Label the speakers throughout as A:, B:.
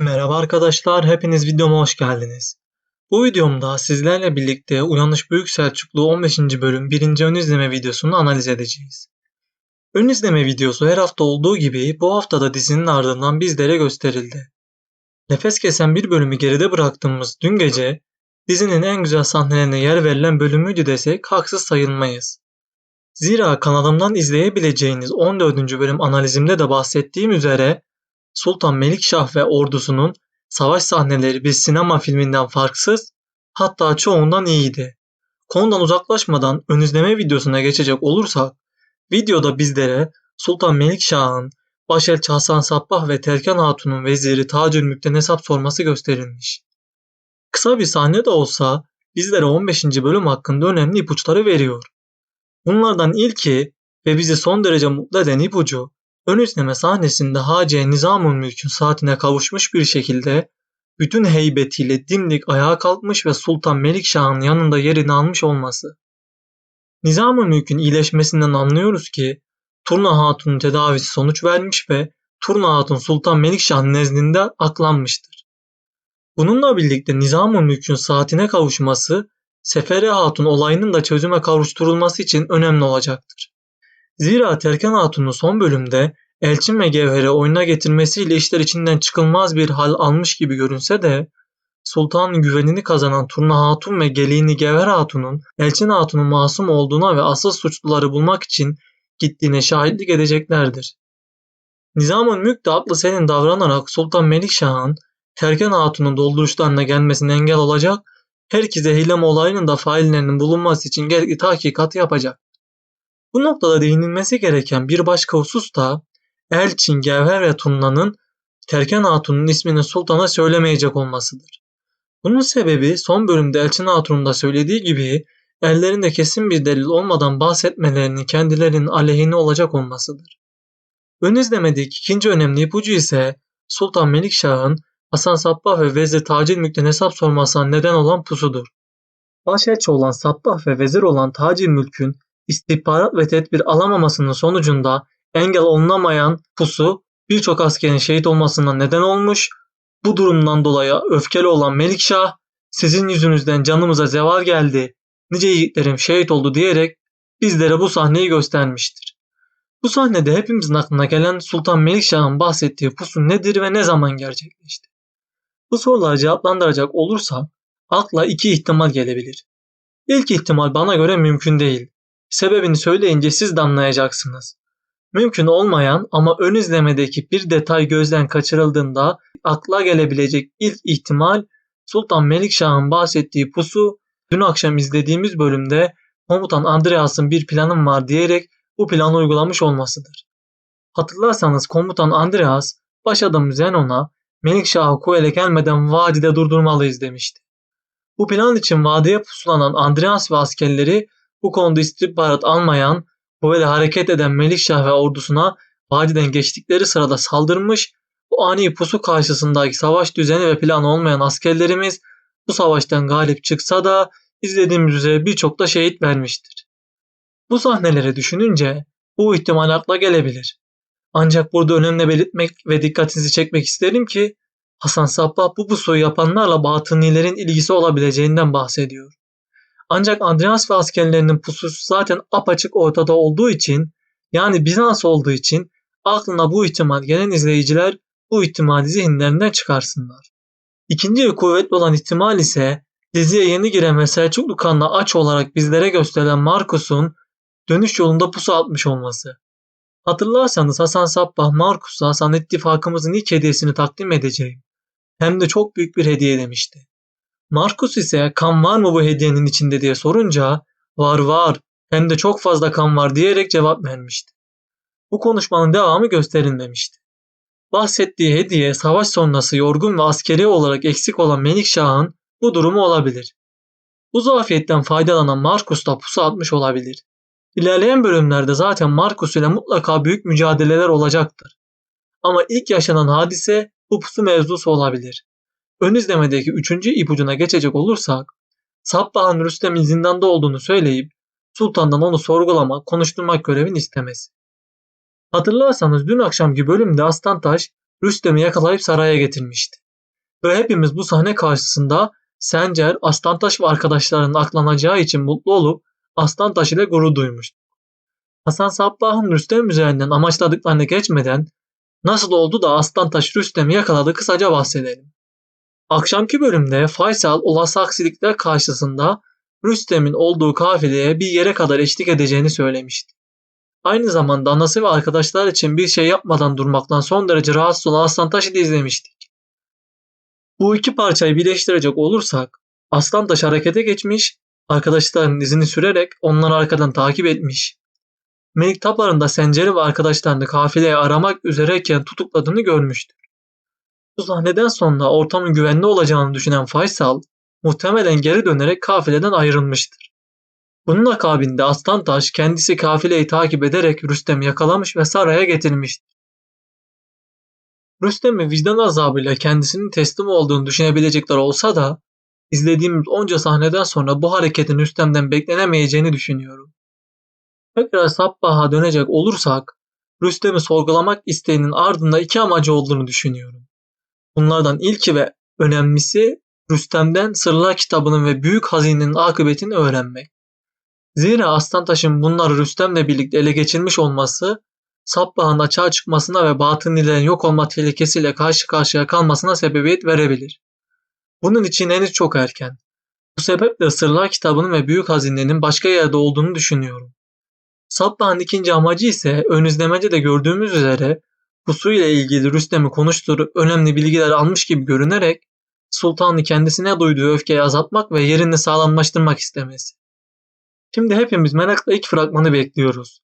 A: Merhaba arkadaşlar, hepiniz videoma hoş geldiniz. Bu videomda sizlerle birlikte Uyanış Büyük Selçuklu 15. bölüm 1. ön izleme videosunu analiz edeceğiz. Ön izleme videosu her hafta olduğu gibi bu hafta da dizinin ardından bizlere gösterildi. Nefes kesen bir bölümü geride bıraktığımız dün gece dizinin en güzel sahnelerine yer verilen bölümüydü desek haksız sayılmayız. Zira kanalımdan izleyebileceğiniz 14. bölüm analizimde de bahsettiğim üzere Sultan Melikşah ve ordusunun savaş sahneleri bir sinema filminden farksız, hatta çoğundan iyiydi. Konudan uzaklaşmadan ön izleme videosuna geçecek olursak, videoda bizlere Sultan Melikşah'ın Başelçi Hasan Sabbah ve Terkan Hatun'un veziri Tacülmük'ten hesap sorması gösterilmiş. Kısa bir sahne de olsa bizlere 15. bölüm hakkında önemli ipuçları veriyor. Bunlardan ilki ve bizi son derece mutlu eden ipucu Ön izleme sahnesinde Haciye Nizamül Mülk'ün saatine kavuşmuş bir şekilde bütün heybetiyle dimdik ayağa kalkmış ve Sultan Melikşah'ın yanında yerini almış olması. Nizamül Mülk'ün iyileşmesinden anlıyoruz ki Turna Hatun'un tedavisi sonuç vermiş ve Turna Hatun Sultan Melikşah nezdinde aklanmıştır. Bununla birlikte Nizamül Mülk'ün saatine kavuşması Sefere Hatun olayının da çözüme kavuşturulması için önemli olacaktır. Zira Terkan Hatun'un son bölümde Elçin ve Gevher'i oyuna getirmesiyle işler içinden çıkılmaz bir hal almış gibi görünse de Sultanın güvenini kazanan Turna Hatun ve geliğini Gevher Hatun'un Elçin Hatun'un masum olduğuna ve asıl suçluları bulmak için gittiğine şahitlik edeceklerdir. Nizamın Mülk de senin davranarak Sultan Melikşah'ın Terken Hatun'un dolduruşlarına gelmesine engel olacak, herkese hilem olayının da faillerinin bulunması için gerekli tahkikat yapacak. Bu noktada değinilmesi gereken bir başka husus da Elçin, Gevher ve Tunna'nın Terken Hatun'un ismini sultana söylemeyecek olmasıdır. Bunun sebebi son bölümde Elçin Hatun'un da söylediği gibi ellerinde kesin bir delil olmadan bahsetmelerinin kendilerinin aleyhine olacak olmasıdır. Ön izlemedeki ikinci önemli ipucu ise Sultan Melikşah'ın Hasan Sabbah ve Vezir Tacil Mülk'ten hesap sormasına neden olan pusudur. Başelçi olan Sabbah ve vezir olan Tacil Mülk'ün istihbarat ve tedbir alamamasının sonucunda engel olunamayan pusu birçok askerin şehit olmasına neden olmuş. Bu durumdan dolayı öfkeli olan Melikşah sizin yüzünüzden canımıza zeval geldi, nice yiğitlerim şehit oldu diyerek bizlere bu sahneyi göstermiştir. Bu sahnede hepimizin aklına gelen Sultan Melikşah'ın bahsettiği pusu nedir ve ne zaman gerçekleşti? Bu soruları cevaplandıracak olursak akla iki ihtimal gelebilir. İlk ihtimal bana göre mümkün değil. Sebebini söyleyince siz de anlayacaksınız. Mümkün olmayan ama ön izlemedeki bir detay gözden kaçırıldığında akla gelebilecek ilk ihtimal Sultan Melikşah'ın bahsettiği pusu dün akşam izlediğimiz bölümde komutan Andreas'ın bir planım var diyerek bu planı uygulamış olmasıdır. Hatırlarsanız komutan Andreas baş adam Zenon'a Melikşah'ı Kuel'e gelmeden vadide durdurmalıyız demişti. Bu plan için vadiye pusulanan Andreas ve askerleri bu konuda istihbarat almayan böyle hareket eden Melikşah ve ordusuna vadiden geçtikleri sırada saldırmış, bu ani pusu karşısındaki savaş düzeni ve planı olmayan askerlerimiz bu savaştan galip çıksa da izlediğimiz üzere birçok da şehit vermiştir. Bu sahneleri düşününce bu ihtimal akla gelebilir. Ancak burada önemli belirtmek ve dikkatinizi çekmek isterim ki Hasan Sabbah bu pusuyu yapanlarla batınilerin ilgisi olabileceğinden bahsediyor. Ancak Andreas ve askerlerinin pususu zaten apaçık ortada olduğu için yani Bizans olduğu için aklına bu ihtimal gelen izleyiciler bu ihtimali zihinlerinden çıkarsınlar. İkinci ve kuvvetli olan ihtimal ise diziye yeni giren ve Selçuklu kanla aç olarak bizlere gösterilen Markus'un dönüş yolunda pusu atmış olması. Hatırlarsanız Hasan Sabbah Markus'a Hasan ittifakımızın ilk hediyesini takdim edeceğim. Hem de çok büyük bir hediye demişti. Markus ise kan var mı bu hediyenin içinde diye sorunca var var hem de çok fazla kan var diyerek cevap vermişti. Bu konuşmanın devamı gösterilmemişti. Bahsettiği hediye savaş sonrası yorgun ve askeri olarak eksik olan Melikşah'ın bu durumu olabilir. Bu zafiyetten faydalanan Markus da pusu atmış olabilir. İlerleyen bölümlerde zaten Markus ile mutlaka büyük mücadeleler olacaktır. Ama ilk yaşanan hadise bu pusu mevzusu olabilir. Ön izlemedeki üçüncü ipucuna geçecek olursak, Sabbah'ın Rüstem'in zindanda olduğunu söyleyip sultandan onu sorgulama, konuşturmak görevini istemesi. Hatırlarsanız dün akşamki bölümde Aslantaş Rüstem'i yakalayıp saraya getirmişti. Ve hepimiz bu sahne karşısında Sencer, Aslantaş ve arkadaşlarının aklanacağı için mutlu olup Aslantaş ile gurur duymuştuk. Hasan Sabbah'ın Rüstem üzerinden amaçladıklarını geçmeden nasıl oldu da Aslantaş Rüstem'i yakaladı kısaca bahsedelim. Akşamki bölümde Faysal olası aksilikler karşısında Rüstem'in olduğu kafileye bir yere kadar eşlik edeceğini söylemişti. Aynı zamanda anası ve arkadaşlar için bir şey yapmadan durmaktan son derece rahatsız olan Aslantaş'ı da izlemiştik. Bu iki parçayı birleştirecek olursak Aslantaş harekete geçmiş, arkadaşlarının izini sürerek onları arkadan takip etmiş. Melik Tapar'ın da Sencer'i ve arkadaşlarını kafileye aramak üzereyken tutukladığını görmüştür. Bu sahneden sonra ortamın güvenli olacağını düşünen Faysal muhtemelen geri dönerek kafileden ayrılmıştır. Bunun akabinde Aslantaş kendisi kafileyi takip ederek Rüstem'i yakalamış ve saraya getirmiştir. Rüstem'in vicdan azabıyla kendisinin teslim olduğunu düşünebilecekler olsa da izlediğimiz onca sahneden sonra bu hareketin Rüstem'den beklenemeyeceğini düşünüyorum. Tekrar Sabbah'a dönecek olursak Rüstem'i sorgulamak isteğinin ardında iki amacı olduğunu düşünüyorum. Bunlardan ilki ve önemlisi Rüstem'den Sırlar kitabının ve büyük hazinenin akıbetini öğrenmek. Zira Aslantaş'ın bunları Rüstem'le birlikte ele geçirmiş olması Sabbah'ın açığa çıkmasına ve batınilerin yok olma tehlikesiyle karşı karşıya kalmasına sebebiyet verebilir. Bunun için henüz çok erken. Bu sebeple Sırlar kitabının ve büyük hazinenin başka yerde olduğunu düşünüyorum. Sabbah'ın ikinci amacı ise ön izlemece de gördüğümüz üzere Pusu ile ilgili Rüstem'i konuşturup önemli bilgiler almış gibi görünerek sultanı kendisine duyduğu öfkeyi azaltmak ve yerini sağlamlaştırmak istemesi. Şimdi hepimiz merakla ilk fragmanı bekliyoruz.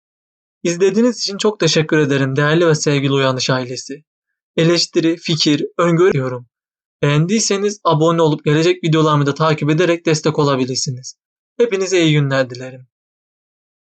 A: İzlediğiniz için çok teşekkür ederim değerli ve sevgili Uyanış ailesi. Eleştiri, fikir, öngörü diyorum. Beğendiyseniz abone olup gelecek videolarımı da takip ederek destek olabilirsiniz. Hepinize iyi günler dilerim.